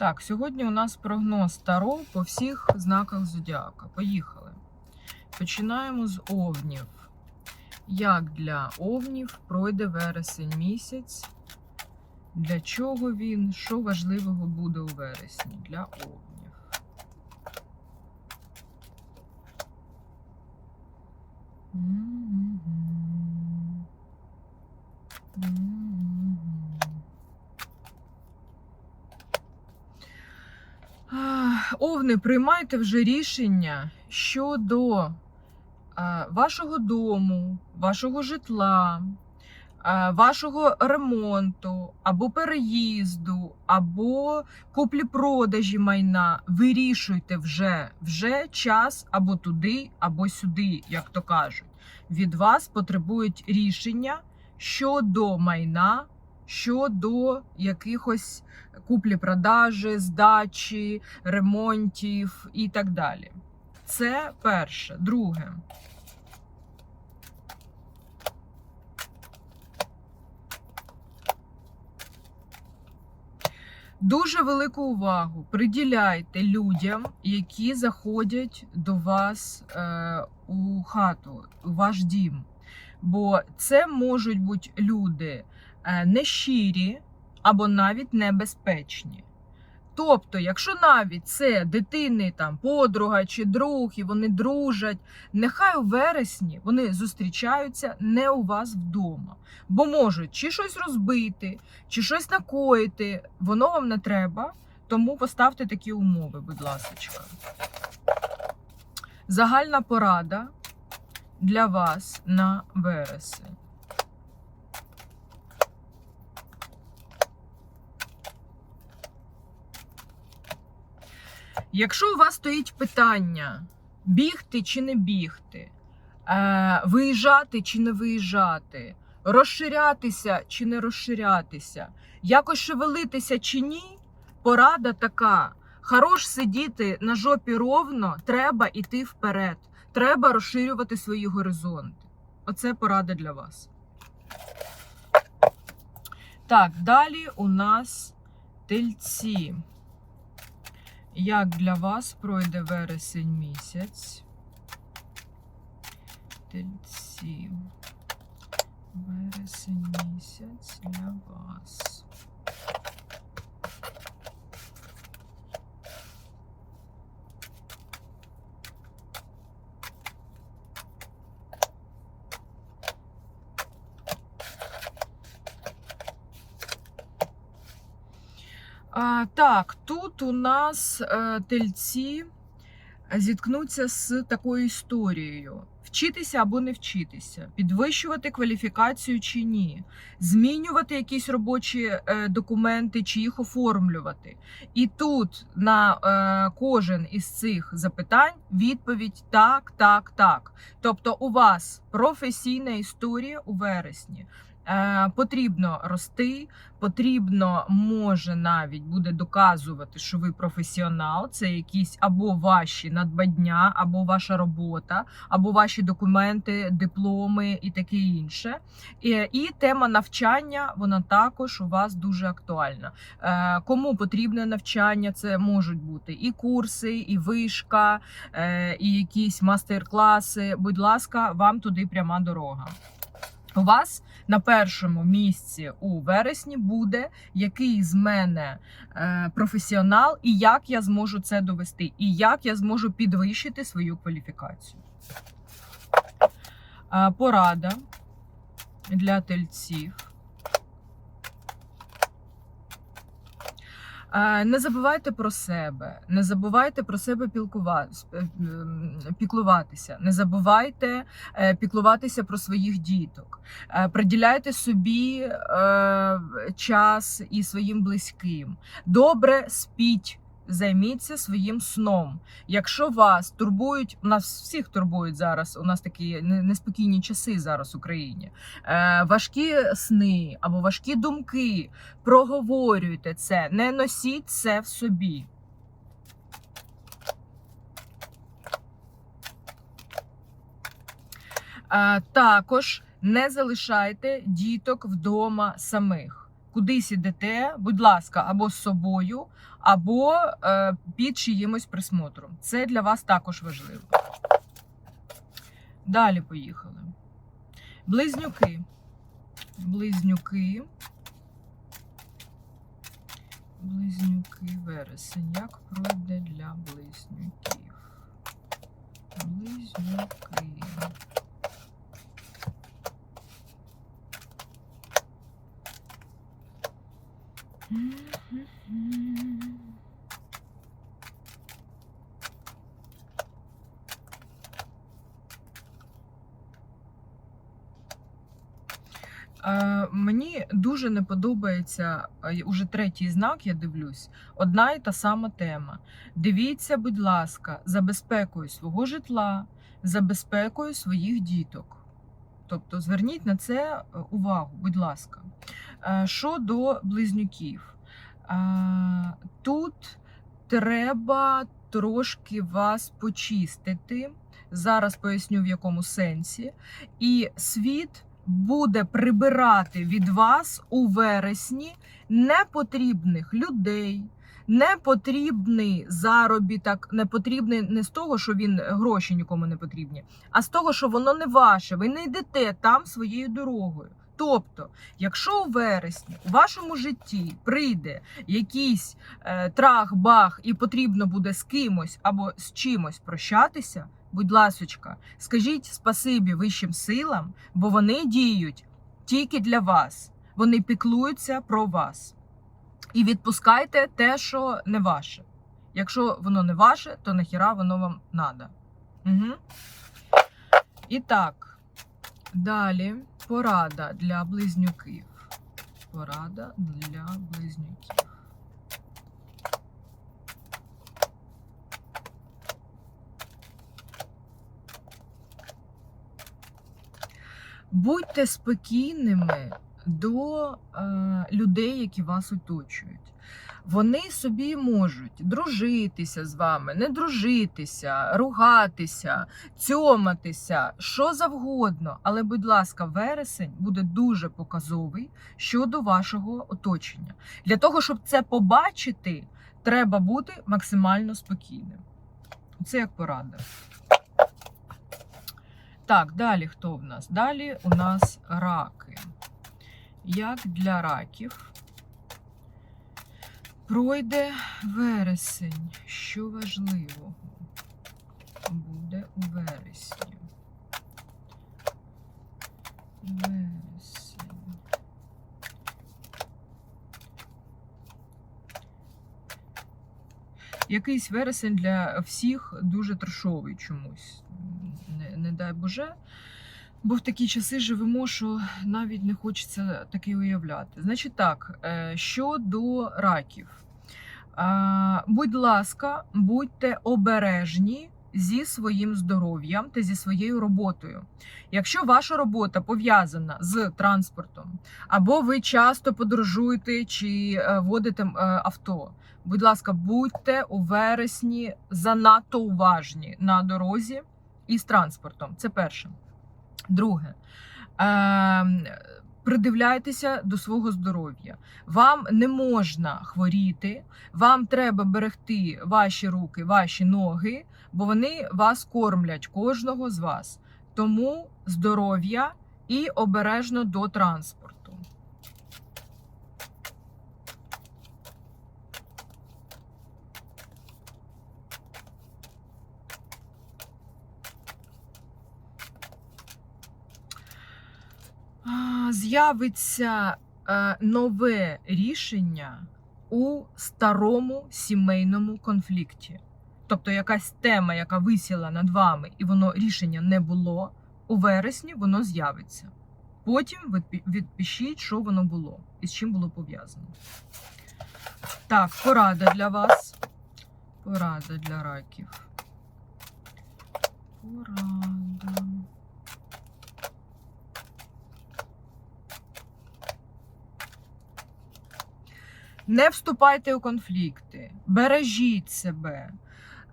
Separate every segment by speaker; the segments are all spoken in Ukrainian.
Speaker 1: Так, сьогодні у нас прогноз Таро по всіх знаках зодіака. Поїхали. Починаємо з овнів. Як для овнів пройде вересень місяць? Для чого він? Що важливого буде у вересні для овнів? М-м-м. Овни, приймайте вже рішення щодо е, вашого дому, вашого житла, е, вашого ремонту або переїзду, або куплі-продажі майна. Вирішуйте вже, вже час або туди, або сюди, як то кажуть. Від вас потребують рішення щодо майна, щодо якихось куплі-продажі, здачі, ремонтів і так далі. Це перше. Друге. Дуже велику увагу приділяйте людям, які заходять до вас е, у хату, у ваш дім. Бо це можуть бути люди нещирі або навіть небезпечні. Тобто, якщо навіть це дитини там подруга чи друг, і вони дружать, нехай у вересні вони зустрічаються не у вас вдома, бо можуть чи щось розбити, чи щось накоїти. Воно вам не треба, тому поставте такі умови, будь ласка. Загальна порада для вас на вересень. Якщо у вас стоїть питання бігти чи не бігти, е, виїжджати чи не виїжджати, розширятися чи не розширятися, якось шевелитися чи ні, порада така: хорош сидіти на жопі ровно, треба йти вперед, треба розширювати свої горизонти. Оце порада для вас. Так, далі у нас тельці. Як для вас пройде вересень місяць? Тельці. Вересень місяць для вас. Так, тут у нас е, тельці зіткнуться з такою історією: вчитися або не вчитися, підвищувати кваліфікацію чи ні, змінювати якісь робочі е, документи чи їх оформлювати. І тут на е, кожен із цих запитань відповідь так, так, так. Тобто, у вас професійна історія у вересні. Е, Потрібно рости, потрібно може навіть буде доказувати, що ви професіонал. Це якісь або ваші надбання, або ваша робота, або ваші документи, дипломи і таке інше. І, і тема навчання вона також у вас дуже актуальна. Е, Кому потрібне навчання, це можуть бути і курси, і вишка, е, і якісь мастер-класи. Будь ласка, вам туди пряма дорога. У вас на першому місці у вересні буде який з мене е, професіонал, і як я зможу це довести, і як я зможу підвищити свою кваліфікацію. Е, порада для тельців. Не забувайте про себе, не забувайте про себе піклуватися, не забувайте е, піклуватися про своїх діток. Е, Приділяйте собі е, час і своїм близьким. Добре спіть. Займіться своїм сном. Якщо вас турбують, нас всіх турбують зараз. У нас такі неспокійні часи зараз в Україні. Е, важкі сни або важкі думки. Проговорюйте це, не носіть це в собі. Е, також не залишайте діток вдома самих. Кудись ідете, будь ласка, або з собою, або е, під чиїмось присмотром. Це для вас також важливо. Далі поїхали. Близнюки. Близнюки. Близнюки вересень. Як пройде для близнюків? Близнюки. Мені дуже не подобається е, уже третій знак, я дивлюсь, одна і та сама тема. Дивіться, будь ласка, за безпекою свого житла, за безпекою своїх діток. Тобто зверніть на це е, увагу, будь ласка. Е, Щодо близнюків, е, тут треба трошки вас почистити. Зараз поясню в якому сенсі. І світ буде прибирати від вас у вересні непотрібних людей. Непотрібний заробіток, не потрібний не з того, що він гроші нікому не потрібні, а з того, що воно не ваше. Ви не йдете там своєю дорогою. Тобто, якщо у вересні у вашому житті прийде якийсь е, трах-бах і потрібно буде з кимось або з чимось прощатися, будь ласочка, скажіть спасибі вищим силам, бо вони діють тільки для вас. Вони піклуються про вас. І відпускайте те, що не ваше. Якщо воно не ваше, то нахіра воно вам надо. Угу. І так, далі порада для близнюків. Порада для близнюків. Будьте спокійними до е, людей, які вас оточують. Вони собі можуть дружитися з вами, не дружитися, ругатися, цьоматися, що завгодно. Але, будь ласка, вересень буде дуже показовий щодо вашого оточення. Для того, щоб це побачити, треба бути максимально спокійним. Це як порада. Так, далі хто в нас? Далі у нас раки. Як для раків пройде вересень. Що важливого буде у вересні? Вересень. Якийсь вересень для всіх дуже трешовий чомусь. Не, не дай Боже. Бо в такі часи живемо, що навіть не хочеться таке уявляти. Значить так, е, щодо раків, Е, будь ласка, будьте обережні зі своїм здоров'ям та зі своєю роботою. Якщо ваша робота пов'язана з транспортом, або ви часто подорожуєте чи е, водите авто, будь ласка, будьте у вересні занадто уважні на дорозі і з транспортом. Це перше. Друге, е, придивляйтеся до свого здоров'я. Вам не можна хворіти, вам треба берегти ваші руки, ваші ноги, бо вони вас кормлять, кожного з вас. Тому здоров'я і обережно до транспорту. А, З'явиться е, нове рішення у старому сімейному конфлікті. Тобто якась тема, яка висіла над вами, і воно рішення не було, у вересні воно з'явиться. Потім відпишіть, що воно було і з чим було пов'язано. Так, порада для вас. Порада для раків. Порада. Не вступайте у конфлікти, бережіть себе,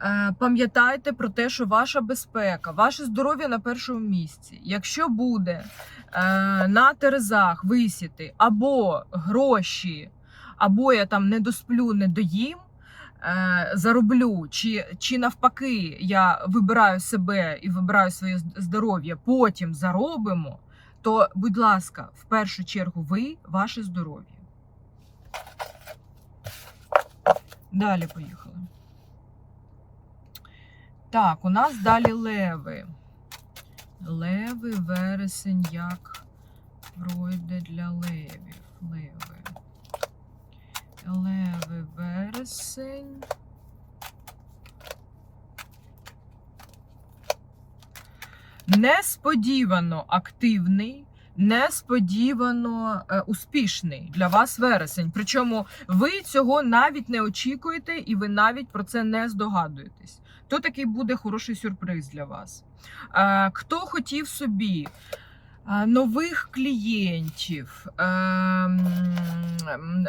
Speaker 1: Е, Пам'ятайте про те, що ваша безпека, ваше здоров'я на першому місці. Якщо буде е, на терезах висіти або гроші, або я там не досплю, не доїм, е, зароблю, чи, чи навпаки, я вибираю себе і вибираю своє здоров'я, потім заробимо, то, будь ласка, в першу чергу ви, ваше здоров'я. Далі поїхали. Так, у нас далі леви. Леви, вересень, як пройде для левів. Леви. Леви, вересень. Несподівано активний, несподівано е, успішний для вас вересень. Причому ви цього навіть не очікуєте, і ви навіть про це не здогадуєтесь. То такий буде хороший сюрприз для вас. Е, Хто хотів собі нових клієнтів, е,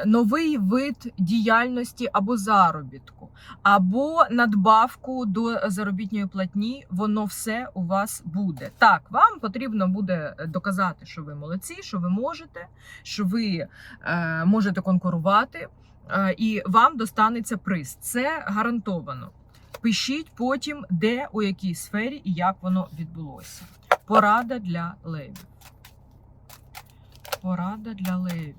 Speaker 1: новий вид діяльності або заробітку, або надбавку до заробітної платні, воно все у вас буде. Так, вам потрібно буде доказати, що ви молодці, що ви можете, що ви е, можете конкурувати, е, і вам достанеться приз. Це гарантовано. Пишіть потім, де, у якій сфері і як воно відбулося. Порада для левів. Порада для левів.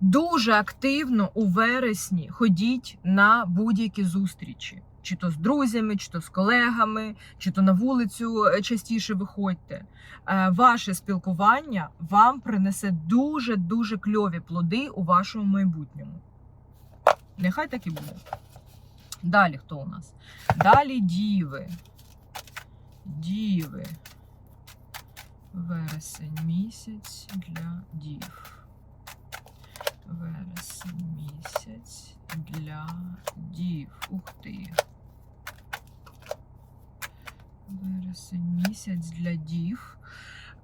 Speaker 1: Дуже активно у вересні ходіть на будь-які зустрічі. Чи то з друзями, чи то з колегами, чи то на вулицю е, частіше виходьте. Е, Ваше спілкування вам принесе дуже-дуже кльові плоди у вашому майбутньому. Нехай так і буде. Далі хто у нас? Далі діви. Діви. Вересень місяць для дів. Вересень місяць для дів. Ух ти. Вересень місяць для дів.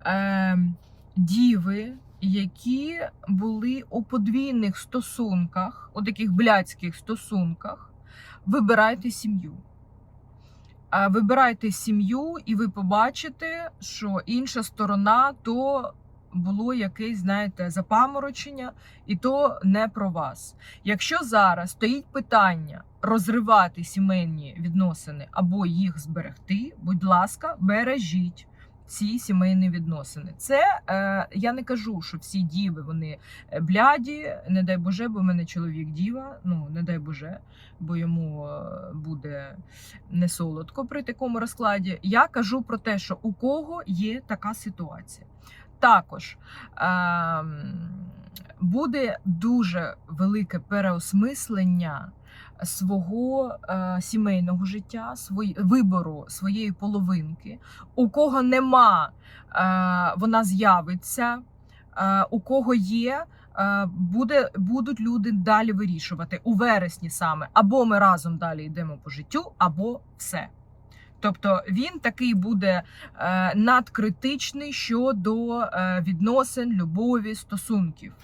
Speaker 1: Е, діви, які були у подвійних стосунках, у таких блядських стосунках, вибирайте сім'ю. Вибирайте сім'ю, і ви побачите, що інша сторона то було якесь, знаєте, запаморочення, і то не про вас. Якщо зараз стоїть питання розривати сімейні відносини або їх зберегти, будь ласка, бережіть ці сімейні відносини. Це е, я не кажу, що всі діви вони е, бляді, не дай Боже, бо в мене чоловік діва. Ну не дай Боже, бо йому е, буде не солодко при такому розкладі. Я кажу про те, що у кого є така ситуація. Також е, буде дуже велике переосмислення свого е, сімейного життя, свої, вибору своєї половинки. У кого нема, е, вона з'явиться, е, у кого є. е, Буде, будуть люди далі вирішувати у вересні саме, або ми разом далі йдемо по життю, або все. Тобто він такий буде е, надкритичний щодо е, відносин, любові, стосунків.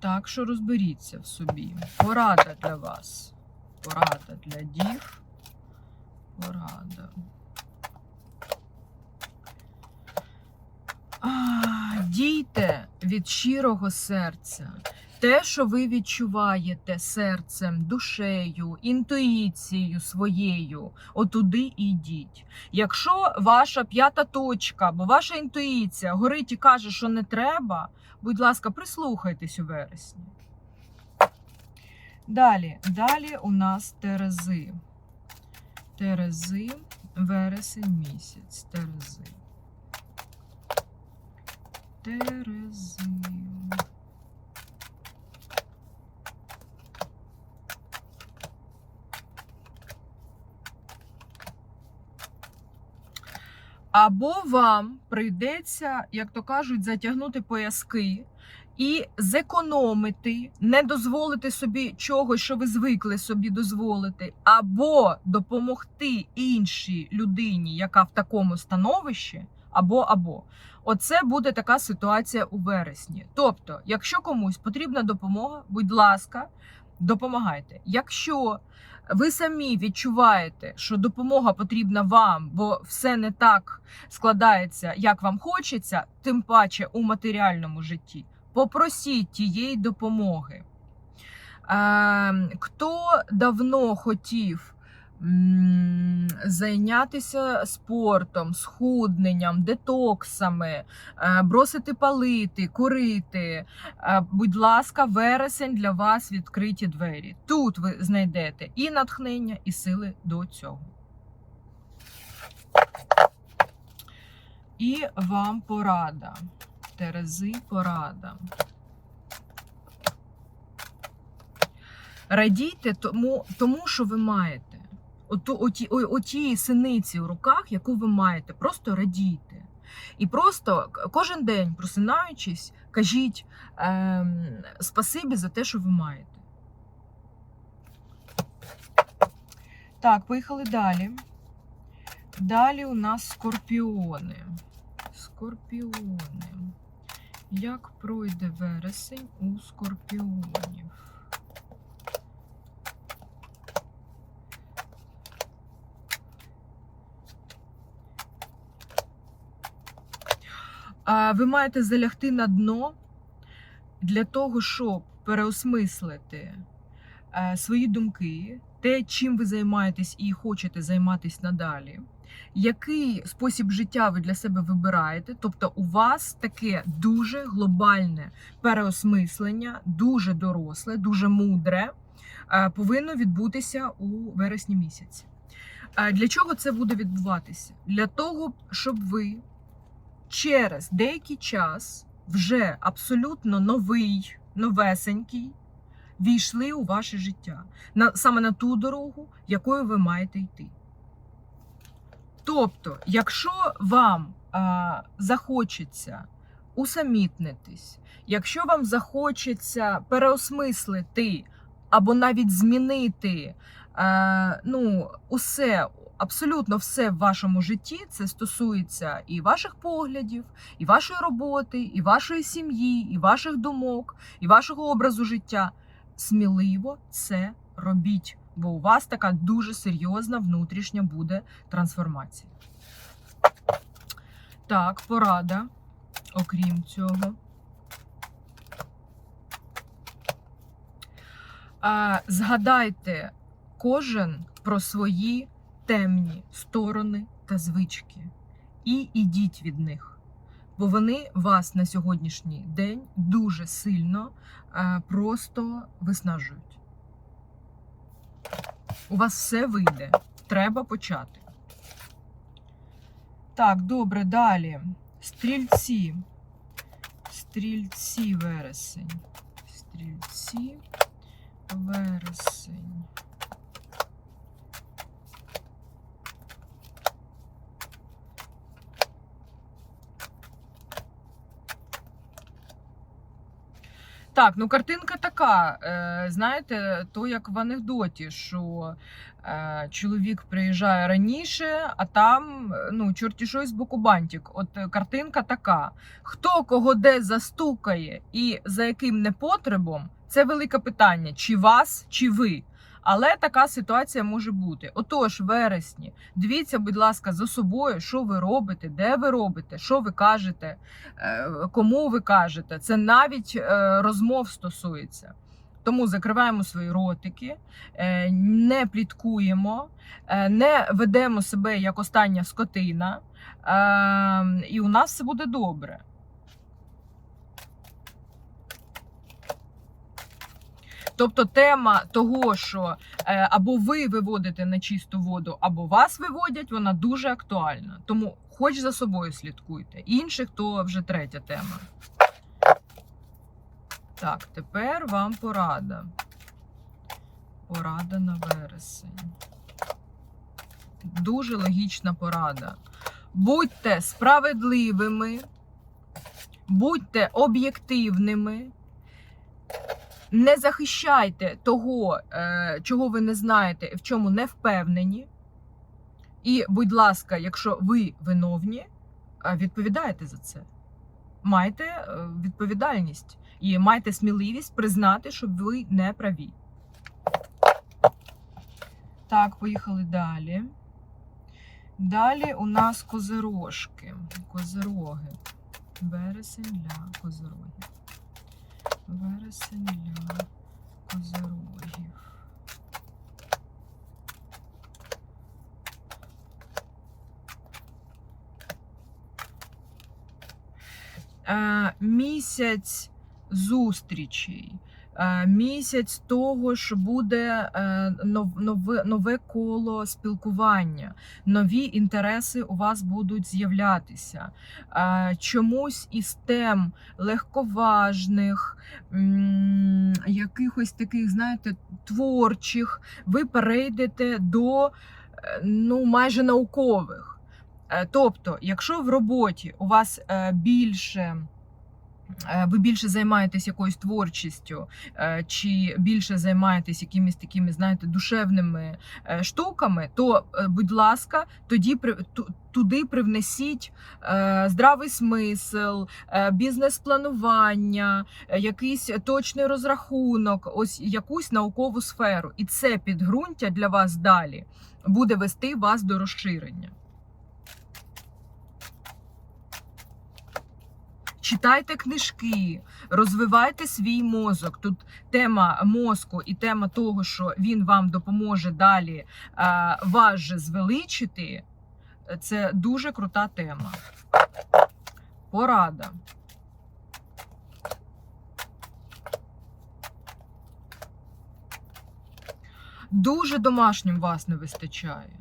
Speaker 1: Так що розберіться в собі. Порада для вас. Порада для дів. Порада. А, дійте від щирого серця. Те, що ви відчуваєте серцем, душею, інтуїцією своєю, отуди йдіть. Якщо ваша п'ята точка, або ваша інтуїція горить і каже, що не треба, будь ласка, прислухайтесь у вересні. Далі, далі у нас Терези. Терези, вересень місяць. Терези. Терези. Або вам прийдеться, як то кажуть, затягнути пояски і зекономити, не дозволити собі чогось, що ви звикли собі дозволити, або допомогти іншій людині, яка в такому становищі, або або. Оце буде така ситуація у вересні. Тобто, якщо комусь потрібна допомога, будь ласка, допомагайте. Якщо ви самі відчуваєте, що допомога потрібна вам, бо все не так складається, як вам хочеться, тим паче у матеріальному житті, попросіть тієї допомоги. Е, хто давно хотів зайнятися спортом, схудненням, детоксами, е, бросити палити, курити, е, будь ласка, вересень для вас відкриті двері. Тут ви знайдете і натхнення, і сили до цього. І вам порада. Терези порада. Радійте тому, тому, що ви маєте. Оту, оті, о- отій синиці у руках, яку ви маєте. Просто радійте. І просто кожен день, просинаючись, кажіть ем, спасибі за те, що ви маєте. Так, поїхали далі. Далі у нас скорпіони. Скорпіони. Як пройде вересень у скорпіонів? А, Ви маєте залягти на дно для того, щоб переосмислити е, свої думки, те, чим ви займаєтесь і хочете займатися надалі. Який спосіб життя ви для себе вибираєте? Тобто, у вас таке дуже глобальне переосмислення, дуже доросле, дуже мудре, е, повинно відбутися у вересні місяці. Е, Для чого це буде відбуватися? Для того, щоб ви через деякий час вже абсолютно новий, новесенький, війшли у ваше життя. На, саме на ту дорогу, якою ви маєте йти. Тобто, якщо вам а, захочеться усамітнитись, якщо вам захочеться переосмислити або навіть змінити е, ну, усе, абсолютно все в вашому житті, це стосується і ваших поглядів, і вашої роботи, і вашої сім'ї, і ваших думок, і вашого образу життя. Сміливо це робіть, бо у вас така дуже серйозна внутрішня буде трансформація. Так, порада, окрім цього. Згадайте кожен про свої темні сторони та звички і ідіть від них, бо вони вас на сьогоднішній день дуже сильно е, просто виснажують. У вас все вийде. Треба почати. Так, добре, далі. Стрільці. Стрільці вересень. Стрільці вересень. Так, ну картинка така. Е, знаєте, то як в анекдоті, що е, чоловік приїжджає раніше, а там ну, чорті щось боку бантик. От е, картинка така: хто кого де застукає і за яким непотребом, це велике питання: чи вас, чи ви. Але така ситуація може бути. Отож, вересні, дивіться, будь ласка, за собою, що ви робите, де ви робите, що ви кажете, е, кому ви кажете. Це навіть е, розмов стосується. Тому закриваємо свої ротики, е, не пліткуємо, не ведемо себе як остання скотина, е, і у нас все буде добре. Тобто тема того, що е, або ви виводите на чисту воду, або вас виводять, вона дуже актуальна. Тому хоч за собою слідкуйте. Інших то вже третя тема. Так, тепер вам порада. Порада на вересень. Дуже логічна порада. Будьте справедливими, будьте об'єктивними. Не захищайте того, е, чого ви не знаєте, і в чому не впевнені. І, будь ласка, якщо ви виновні, е, відповідайте за це. Майте е, відповідальність і майте сміливість признати, що ви не праві. Так, поїхали далі. Далі у нас козирожки. Козироги. Вересень для козирогів. Вересень для козирогів. Е, місяць зустрічей. Е, Місяць того, що буде е, нове, нове коло спілкування, нові інтереси у вас будуть з'являтися. Е, Чомусь із тем легковажних, якихось таких, знаєте, творчих, ви перейдете до ну, майже наукових. Тобто, якщо в роботі у вас більше. Е, Ви більше займаєтесь якоюсь творчістю, е, чи більше займаєтесь якимись такими, знаєте, душевними е, штуками, то, будь ласка, тоді туди привнесіть здравий смисл, бізнес-планування, якийсь точний розрахунок, ось якусь наукову сферу. І це підґрунтя для вас далі буде вести вас до розширення. Читайте книжки, розвивайте свій мозок. Тут тема мозку і тема того, що він вам допоможе далі е, вас же звеличити. Це дуже крута тема. Порада. Дуже домашнім вас не вистачає.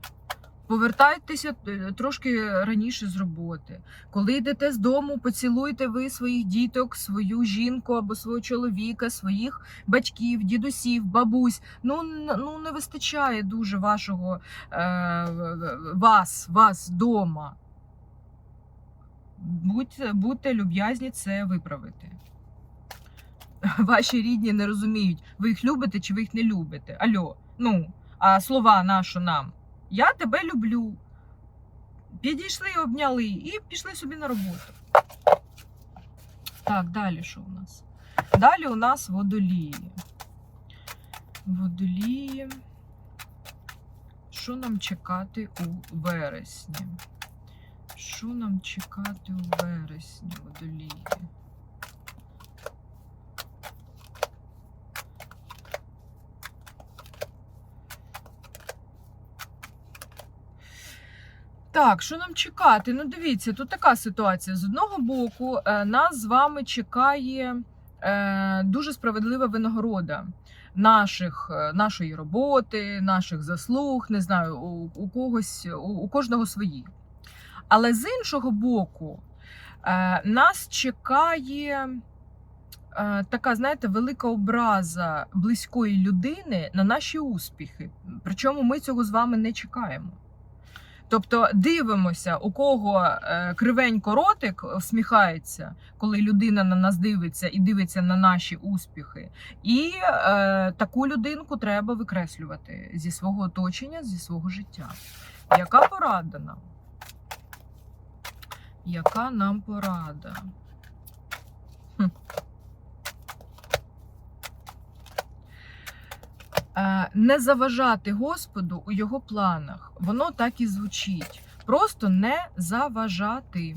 Speaker 1: Повертайтеся е, трошки раніше з роботи. Коли йдете з дому, поцілуйте ви своїх діток, свою жінку або свого чоловіка, своїх батьків, дідусів, бабусь. Ну, ну не вистачає дуже вашого е, вас, вас вдома. Будьте, будьте люб'язні це виправити. Ваші рідні не розуміють, ви їх любите чи ви їх не любите. Альо, ну, а слова наші нам. Я тебе люблю. Підійшли, обняли і пішли собі на роботу. Так, далі що у нас? Далі у нас водолії. Водолії. Що нам чекати у вересні? Що нам чекати у вересні, водолії? Так, що нам чекати? Ну, дивіться, тут така ситуація. З одного боку, е, нас з вами чекає е, дуже справедлива винагорода наших, е, нашої роботи, наших заслуг, не знаю, у, у когось, у, у кожного свої. Але з іншого боку, нас чекає така, знаєте, велика образа близької людини на наші успіхи. Причому ми цього з вами не чекаємо. Тобто дивимося, у кого е, кривенько ротик всміхається, коли людина на нас дивиться і дивиться на наші успіхи. І е, таку людинку треба викреслювати зі свого оточення, зі свого життя. Яка порада нам? Яка нам порада? Хм. Не заважати Господу у його планах. Воно так і звучить. Просто не заважати.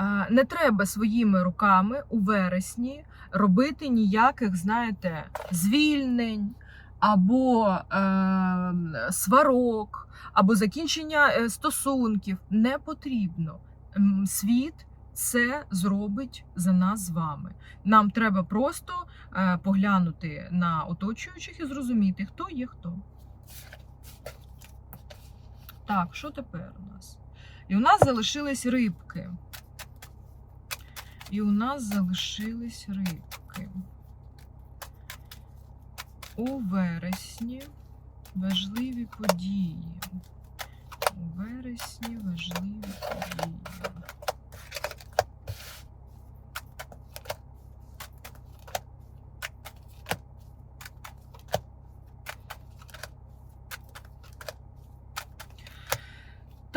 Speaker 1: Е, Не треба своїми руками у вересні робити ніяких, знаєте, звільнень або е, сварок, або закінчення е, стосунків. Не потрібно. Світ це зробить за нас з вами. Нам треба просто е, поглянути на оточуючих і зрозуміти, хто є хто. Так, що тепер у нас? І у нас залишились рибки. І у нас залишились рибки. У вересні важливі події. У вересні важливі події.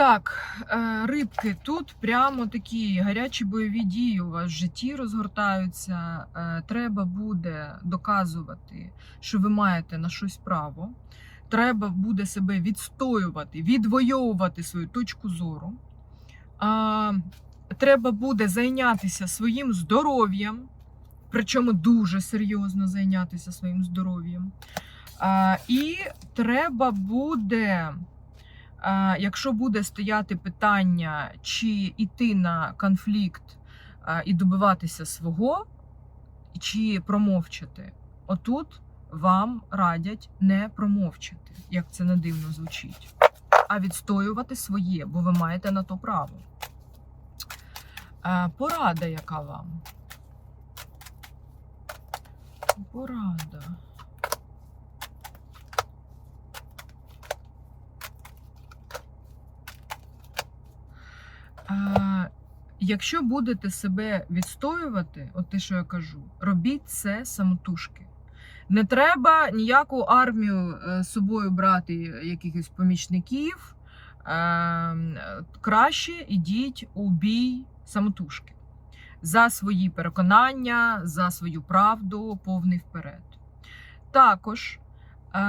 Speaker 1: Так, е, рибки, тут прямо такі гарячі бойові дії у вас в житті розгортаються. Е, Треба буде доказувати, що ви маєте на щось право. треба буде себе відстоювати, відвоювати свою точку зору. Треба буде зайнятися своїм здоров'ям, причому дуже серйозно зайнятися своїм здоров'ям. І треба буде, якщо буде стояти питання, чи йти на конфлікт і добиватися свого, чи промовчати, отут вам радять не промовчати, як це не дивно звучить, а відстоювати своє, бо ви маєте на то право. Порада, яка вам? Порада. Е, Якщо будете себе відстоювати, от те, що я кажу, робіть це самотужки. Не треба ніяку армію е, з собою брати якихось помічників. Е, Краще ідіть у бій самотужки за свої переконання, за свою правду, повний вперед. Також е,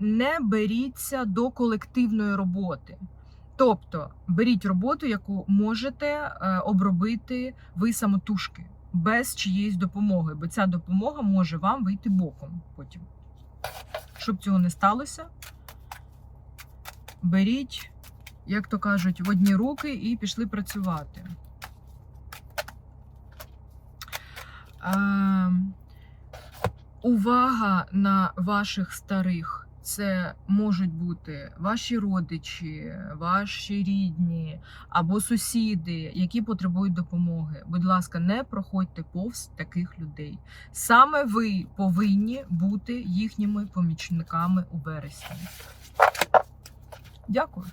Speaker 1: не беріться до колективної роботи. Тобто беріть роботу, яку можете е, обробити ви самотужки, без чиєїсь допомоги, бо ця допомога може вам вийти боком потім. Щоб цього не сталося, беріть, як то кажуть, в одні руки і пішли працювати. Е, увага на ваших старих. Це можуть бути ваші родичі, ваші рідні або сусіди, які потребують допомоги. Будь ласка, не проходьте повз таких людей. Саме ви повинні бути їхніми помічниками у вересні. Дякую.